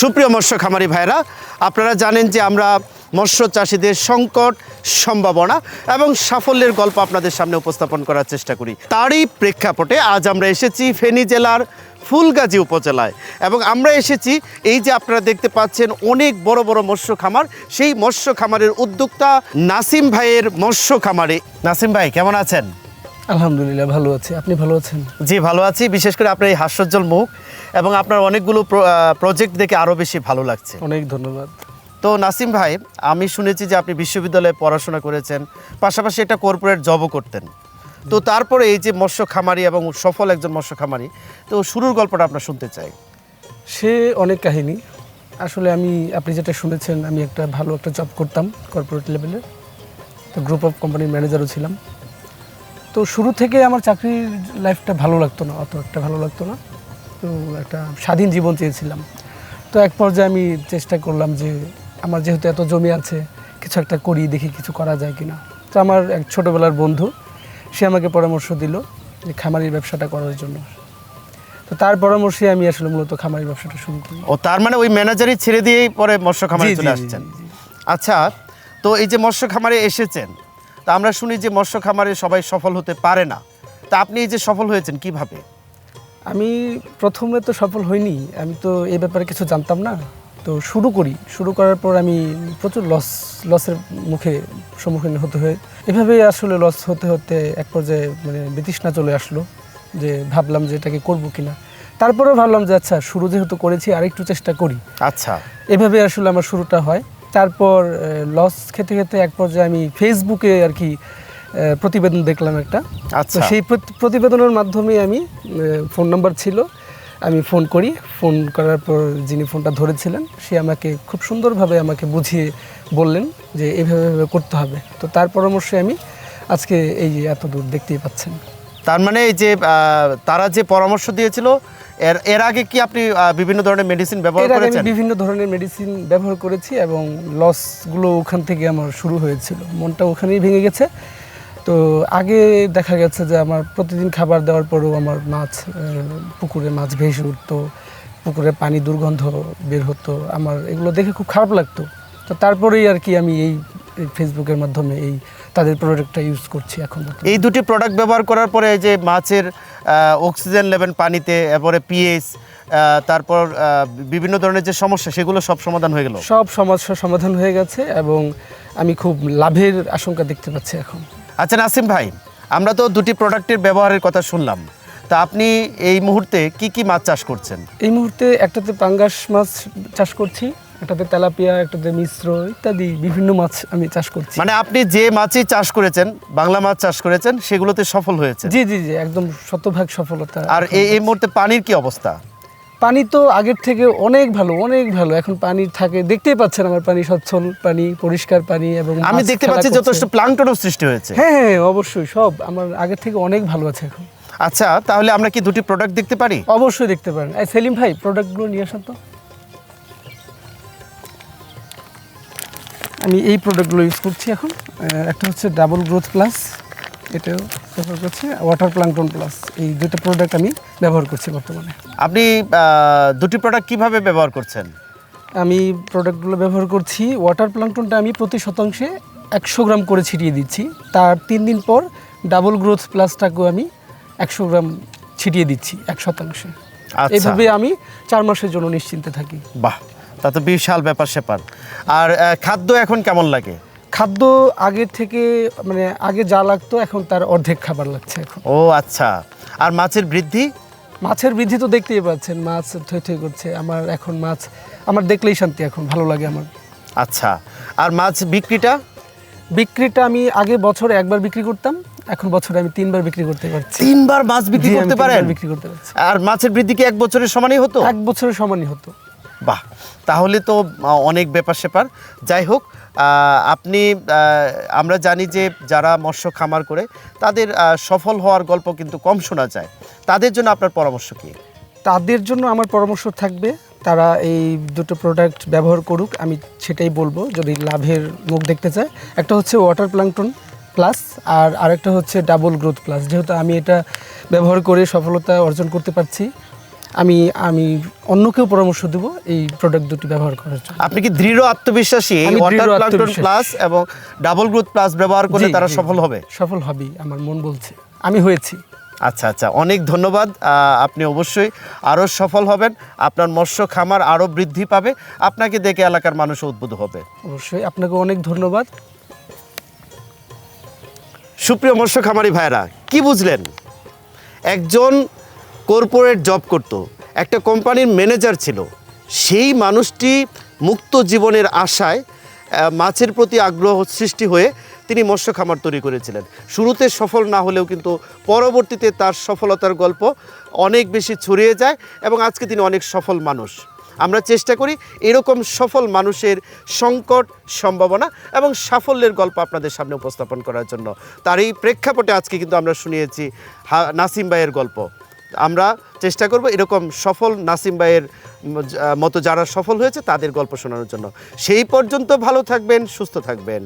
সুপ্রিয় মৎস্য খামারি ভাইরা আপনারা জানেন যে আমরা মৎস্য চাষিদের সংকট সম্ভাবনা এবং সাফল্যের গল্প আপনাদের সামনে উপস্থাপন করার চেষ্টা করি। তারই প্রেক্ষাপটে আজ আমরা এসেছি ফেনী জেলার ফুলগাজী উপজেলায় এবং আমরা এসেছি এই যে আপনারা দেখতে পাচ্ছেন অনেক বড় বড় মৎস্য খামার, সেই মৎস্য খামারের উদ্যোক্তা নাসিম ভাইয়ের মৎস্য খামারে। নাসিম ভাই, কেমন আছেন? আলহামদুলিল্লাহ ভালো আছি। আপনি ভালো আছেন? জি ভালো আছি। বিশেষ করে আপনার এই হাস্যোজ্জ্বল মুখ এবং আপনার অনেকগুলো প্রজেক্ট দেখে আরও বেশি ভালো লাগছে। অনেক ধন্যবাদ। তো নাসিম ভাই আমি শুনেছি যে আপনি বিশ্ববিদ্যালয়ে পড়াশোনা করেছেন পাশাপাশি একটা কর্পোরেট জবও করতেন। তো তারপরে এই যে মৎস্য খামারি এবং সফল একজন মৎস্য খামারি তো শুরুর গল্পটা আপনার শুনতে চাই। সে অনেক কাহিনী। আসলে আমি আপনি যেটা শুনেছেন আমি একটা ভালো একটা জব করতাম কর্পোরেট লেভেলে তো গ্রুপ অফ কোম্পানির ম্যানেজারও ছিলাম। তো শুরু থেকে আমার চাকরির লাইফটা ভালো লাগতো না অত একটা ভালো লাগতো না। তো একটা স্বাধীন জীবন চেয়েছিলাম। তো এক পর্যায়ে আমি চেষ্টা করলাম যে আমার যেহেতু এত জমি আছে কিছু একটা করি দেখি কিছু করা যায় কি না তো আমার এক ছোটোবেলার বন্ধু সে আমাকে পরামর্শ দিল যে খামারির ব্যবসাটা করার জন্য। তো তার পরামর্শে আমি আসলে মূলত খামারির ব্যবসাটা শুরু করি। ও তার মানে ওই ম্যানেজারই ছেড়ে দিয়েই পরে মৎস্য খামারে চলে আসছেন। আচ্ছা তো এই যে মৎস্য খামারে এসেছেন তা আমরা শুনি যে মৎস্য খামারে সবাই সফল হতে পারে না। তা আপনি এই যে সফল হয়েছেন কীভাবে? আমি প্রথমে তো সফল হইনি আমি তো এই ব্যাপারে কিছু জানতাম না। তো শুরু করি শুরু করার পর আমি প্রচুর লস লসের মুখে সম্মুখীন হতে হয়ে এভাবেই আসলে লস হতে হতে এক পর্যায়ে মানে বিতৃষ্ণা চলে আসলো যে ভাবলাম যে এটাকে করব কিনা। তারপরেও ভাবলাম যে আচ্ছা শুরু যেহেতু করেছি আরেকটু চেষ্টা করি। আচ্ছা। এভাবে আসলে আমার শুরুটা হয়। তারপর লস খেতে খেতে এক পর্যায়ে আমি ফেসবুকে আর কি প্রতিবেদন দেখলাম একটা। আচ্ছা। সেই প্রতিবেদনের মাধ্যমে আমি ফোন নাম্বার ছিল আমি ফোন করি। ফোন করার পর যিনি ফোনটা ধরেছিলেন সে আমাকে খুব সুন্দরভাবে আমাকে বুঝিয়ে বললেন যে এভাবে এভাবে করতে হবে। তো তার পরামর্শে আমি আজকে এই যে এত দূর দেখতেই পাচ্ছেন। তার মানে এই যে তারা যে পরামর্শ দিয়েছিল এর এর আগে কি আপনি বিভিন্ন ধরনের মেডিসিন ব্যবহার করেছেন? বিভিন্ন ধরনের মেডিসিন ব্যবহার করেছি এবং লসগুলো ওখান থেকে আমার শুরু হয়েছিল। মনটা ওখানেই ভেঙে গেছে। তো আগে দেখা গেছে যে আমার প্রতিদিন খাবার দেওয়ার পরেও আমার মাছ পুকুরে মাছ ভেসে উঠতো পুকুরে পানি দুর্গন্ধ বের হতো। আমার এগুলো দেখে খুব খারাপ লাগতো। তো তারপরেই আর কি আমি এই ফেসবুকের মাধ্যমে এই তাদের প্রোডাক্টটা ইউজ করছি এখন এই দুটি প্রোডাক্ট ব্যবহার করার পরে এই যে মাছের অক্সিজেন লেভেল পানিতে এরপরে পিএইচ তারপর বিভিন্ন ধরনের যে সমস্যা সেগুলো সব সমাধান হয়ে গেল? সব সমস্যার সমাধান হয়ে গেছে এবং আমি খুব লাভের আশঙ্কা দেখতে পাচ্ছি এখন। আচ্ছা নাসিম ভাই আমরা তো দুটি প্রোডাক্টের ব্যবহারের কথা শুনলাম। তা আপনি এই মুহূর্তে কি কি মাছ চাষ করছেন? এই মুহূর্তে একটাতে পাঙ্গাস মাছ চাষ করছি। একটাতে তেলাপিয়া একটাতে মিশ্র ইত্যাদি বিভিন্ন মাছ আমি চাষ করছি। মানে আপনি যে মাছই চাষ করেছেন বাংলা মাছ চাষ করেছেন সেগুলোতে সফল হয়েছে জি জি জি একদম শতভাগ সফলতা আর এই এই মুহূর্তে পানির কি অবস্থা? পানি তো আগের থেকে অনেক ভালো অনেক ভালো। এখন পানি থাকে দেখতেই পাচ্ছেন আমার পানি স্বচ্ছল পানি পরিষ্কার পানি এবং আমি দেখতে পাচ্ছি। যথেষ্ট প্লাংটনও সৃষ্টি হয়েছে। হ্যাঁ হ্যাঁ অবশ্যই সব আমার আগের থেকে অনেক ভালো আছে এখন। আচ্ছা তাহলে আমরা কি দুটি প্রোডাক্ট দেখতে পারি? অবশ্যই দেখতে পারেন। সেলিম ভাই প্রোডাক্টগুলো নিয়ে আসেন তো। আমি এই প্রোডাক্টগুলো ইউজ করছি এখন। একটা হচ্ছে ডাবল গ্রোথ প্লাস এটাও ব্যবহার করছি। ওয়াটার প্লাংটন প্লাস এই দুটো প্রোডাক্ট আমি ব্যবহার করছি বর্তমানে। আপনি দুটি প্রোডাক্ট কীভাবে ব্যবহার করছেন? আমি প্রোডাক্টগুলো ব্যবহার করছি। ওয়াটার প্লাংটনটা আমি প্রতি শতাংশে একশো গ্রাম করে ছিটিয়ে দিচ্ছি। তার তিন দিন পর ডাবল গ্রোথ প্লাসটাকেও আমি একশো গ্রাম ছিটিয়ে দিচ্ছি এক শতাংশে। আচ্ছা। এইভাবে আমি চার মাসের জন্য নিশ্চিন্তে থাকি। বাহ তা তো বিশাল ব্যাপার স্যাপার। আর খাদ্য এখন কেমন লাগে? খাদ্য আগের থেকে মানে আগে যা লাগতো এখন তার অর্ধেক খাবার লাগছে এখন। ও আচ্ছা। আর মাছের বৃদ্ধি? মাছের বৃদ্ধি তো দেখতেই পাচ্ছেন মাছ থই থই করছে। আমার এখন মাছ আমার দেখলেই শান্তি এখন ভালো লাগে আমার। আচ্ছা। আর মাছ বিক্রিটা? বিক্রিটা আমি আগে বছরে একবার বিক্রি করতাম এখন বছরে আমি তিনবার বিক্রি করতে পারছি। তিনবার মাছ বিক্রি করতে পারেন? বিক্রি করতে পারছি। আর মাছের বৃদ্ধি কি এক বছরের সমানই হতো? এক বছরের সমানই হতো। বাহ, তাহলে তো অনেক ব্যাপার স্যাপার। যাই হোক আপনি আমরা জানি যে যারা মৎস্য খামার করে, তাদের সফল হওয়ার গল্প কিন্তু কম শোনা যায়। তাদের জন্য আপনার পরামর্শ কী? তাদের জন্য আমার পরামর্শ থাকবে, তারা এই দুটো প্রোডাক্ট ব্যবহার করুক, আমি সেটাই বলব, যদি লাভের মুখ দেখতে চায়। একটা হচ্ছে ওয়াটার প্লাংটন প্লাস আর আরেকটা হচ্ছে ডাবল গ্রোথ প্লাস যেহেতু আমি এটা ব্যবহার করে সফলতা অর্জন করতে পারছি আমি আমি অন্যকেও পরামর্শ দেব এই প্রোডাক্ট দুটি ব্যবহার করার জন্য। আপনি কি দৃঢ় আত্মবিশ্বাসী? এই ওয়াটার প্লান্টন প্লাস এবং ডাবল গ্রোথ প্লাস ব্যবহার করে তারা সফল হবে? সফল হবেই আমার মন বলছে। আমি হয়েছি। আচ্ছা আচ্ছা অনেক ধন্যবাদ। আপনি অবশ্যই আরও সফল হবেন। আপনার মৎস্য খামার আরও বৃদ্ধি পাবে। আপনাকে দেখে এলাকার মানুষ উদ্বুদ্ধ হবে। অবশ্যই আপনাকে অনেক ধন্যবাদ। সুপ্রিয় মৎস্য খামারি ভাইরা কি বুঝলেন? একজন কর্পোরেট জব করত। একটা কোম্পানির ম্যানেজার ছিল। সেই মানুষটি মুক্ত জীবনের আশায় মাছের প্রতি আগ্রহ সৃষ্টি হয়ে তিনি মৎস্য খামার তৈরি করেছিলেন। শুরুতে সফল না হলেও কিন্তু পরবর্তীতে তার সফলতার গল্প অনেক বেশি ছড়িয়ে যায় এবং আজকে তিনি অনেক সফল মানুষ। আমরা চেষ্টা করি এরকম সফল মানুষের সংকট, সম্ভাবনা এবং সাফল্যের গল্প আপনাদের সামনে উপস্থাপন করার জন্য। তার এই প্রেক্ষাপটে আজকে কিন্তু আমরা শুনিয়েছি হা- নাসিম ভাইয়ের গল্প। আমরা চেষ্টা করব এরকম সফল নাসিম ভাইয়ের মতো যারা সফল হয়েছে তাদের গল্প শোনানোর জন্য। সেই পর্যন্ত ভালো থাকবেন, সুস্থ থাকবেন।